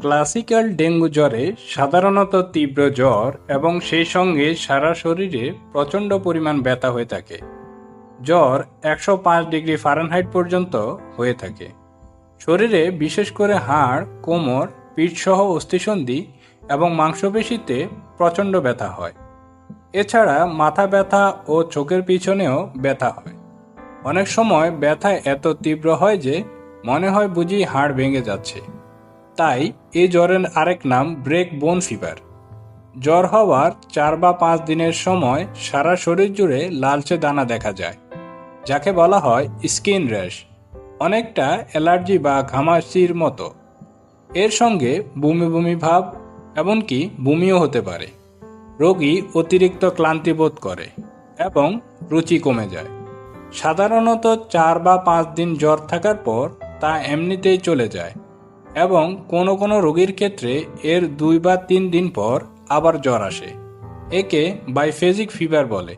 Classical dengue জ্বরে সাধারণত তীব্র জ্বর এবং সেই সঙ্গে সারা শরীরে প্রচণ্ড পরিমাণ ব্যথা হয়ে থাকে। জ্বর একশো পাঁচ ডিগ্রি ফারেনহাইট পর্যন্ত হয়ে থাকে। শরীরে বিশেষ করে হাড়, কোমর, পিঠসহ অস্থিসন্ধি এবং মাংসপেশিতে প্রচণ্ড ব্যথা হয়। এছাড়া মাথা ব্যথা ও চোখের পিছনেও ব্যথা হয়। অনেক সময় ব্যথা এত তীব্র হয় যে মনে হয় বুঝি হাড় ভেঙে যাচ্ছে। তাই এই জ্বরের আরেক নাম ব্রেক বোন ফিভার। জ্বর হওয়ার চার বা পাঁচ দিনের সময় সারা শরীর জুড়ে লালচে দানা দেখা যায়, যাকে বলা হয় স্কিন র্যাশ, অনেকটা অ্যালার্জি বা ঘামাচির মতো। এর সঙ্গে বমি বমি ভাব এমনকি বমিও হতে পারে। রোগী অতিরিক্ত ক্লান্তি বোধ করে এবং রুচি কমে যায়। সাধারণত চার বা পাঁচ দিন জ্বর থাকার পর তা এমনিতেই চলে যায়। এবং কোনো কোনো রোগীর ক্ষেত্রে এর দুই বা তিন দিন পর আবার জ্বর আসে। একে বাইফেজিক ফিভার বলে।